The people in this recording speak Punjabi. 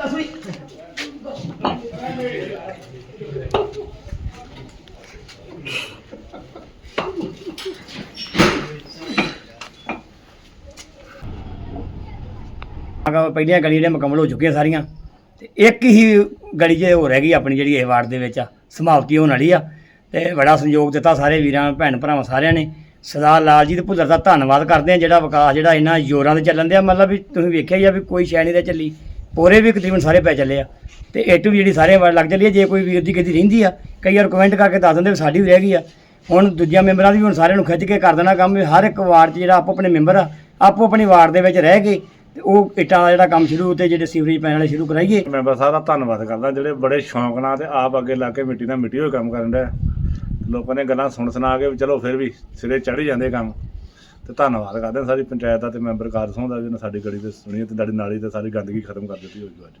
ਦਸਵੀਂ ਅਗਾ ਪਹਿਲੀਆਂ ਗਲੀ ਜਿਹੜੀਆਂ ਮੁਕੰਮਲ ਹੋ ਚੁੱਕੀਆਂ ਸਾਰੀਆਂ, ਤੇ ਇੱਕ ਹੀ ਗਲੀ ਜੇ ਹੋ ਰਹਿ ਗਈ ਆਪਣੀ ਜਿਹੜੀ ਇਹ ਵਾਰਡ ਦੇ ਵਿੱਚ ਆ, ਸਮਾਪਤੀ ਹੋਣ ਵਾਲੀ ਆ। ਤੇ ਬੜਾ ਸੰਯੋਗ ਦਿੱਤਾ ਸਾਰੇ ਵੀਰਾਂ, ਭੈਣ ਭਰਾਵਾਂ ਸਾਰਿਆਂ ਨੇ। ਸਰਦਾਰ ਲਾਲ ਜੀ ਦੇ ਭੁੱਲਰ ਦਾ ਧੰਨਵਾਦ ਕਰਦੇ ਆ ਜਿਹੜਾ ਵਿਕਾਸ, ਜਿਹੜਾ ਇਹਨਾਂ ਜ਼ੋਰਾਂ ਤੇ ਚੱਲਣ ਦਿਆ। ਮਤਲਬ ਵੀ ਤੁਸੀਂ ਵੇਖਿਆ ਹੀ ਆ ਵੀ ਕੋਈ ਸ਼ੈ ਨਹੀਂ ਤੇ ਚੱਲੀ। ਪੂਰੇ ਵੀ ਤਕਰੀਬਨ ਸਾਰੇ ਪੈ ਚੱਲੇ ਆ। ਤੇ ਏਟੂ ਵੀ ਜਿਹੜੀ ਸਾਰੇ ਵਾਰ ਲੱਗ ਚੱਲੀ ਆ, ਜੇ ਕੋਈ ਵੀਰ ਦੀ ਕਿਤੇ ਰਹਿੰਦੀ ਆ, ਕਈ ਵਾਰ ਕਮੈਂਟ ਕਰਕੇ ਦੱਸ ਦਿੰਦੇ ਵੀ ਸਾਡੀ ਵੀ ਰਹਿ ਗਈ ਆ। ਹੁਣ ਦੂਜਿਆਂ ਮੈਂਬਰਾਂ ਦੀ ਵੀ ਹੁਣ ਸਾਰਿਆਂ ਨੂੰ ਖਿੱਚ ਕੇ ਕਰ ਦੇਣਾ ਕੰਮ ਵੀ ਹਰ ਇੱਕ ਵਾਰਡ 'ਚ ਜਿਹੜਾ ਆਪੋ ਆਪਣੇ ਮੈਂਬਰ ਆ, ਆਪੋ ਆਪਣੀ ਵਾਰਡ ਦੇ ਵਿੱਚ ਰਹਿ ਕੇ ਤੇ ਉਹ ਇੱਟਾਂ ਦਾ ਜਿਹੜਾ ਕੰਮ ਸ਼ੁਰੂ ਤੇ ਜਿਹੜੇ ਸੀਵਰੇਜ ਪੈਣ ਵਾਲੇ ਸ਼ੁਰੂ ਕਰਾਈਏ। ਮੈਂਬਰ ਸਾਹਿਬ ਦਾ ਧੰਨਵਾਦ ਕਰਦਾ, ਜਿਹੜੇ ਬੜੇ ਸ਼ੌਂਕ ਨਾਲ ਤੇ ਆਪ ਅੱਗੇ ਲਾ ਕੇ ਮਿੱਟੀ ਨਾਲ ਮਿੱਟੀ ਹੋਏ ਕੰਮ ਕਰਨ ਦਾ ਲੋਕਾਂ ਨੇ ਗੱਲਾਂ ਸੁਣ ਸੁਣਾ ਕੇ ਵੀ ਚਲੋ ਫਿਰ ਵੀ ਸਿਰੇ ਚੜ੍ਹ ਜਾਂਦੇ ਕੰਮ। ਤੇ ਧੰਨਵਾਦ ਕਰਦੇ ਹਾਂ ਸਾਰੀ ਪੰਚਾਇਤ ਦਾ ਤੇ ਮੈਂਬਰ ਕਾਰਜ ਸਿੰਘ ਦਾ ਜਿਹਨੇ ਸਾਡੀ ਗਲੀ ਤੇ ਸੁਣੀ ਤੇ ਸਾਡੀ ਨਾਲੀ ਤੇ ਸਾਰੀ ਗੰਦਗੀ ਖਤਮ ਕਰ ਦਿੱਤੀ ਹੋਈ ਅੱਜ।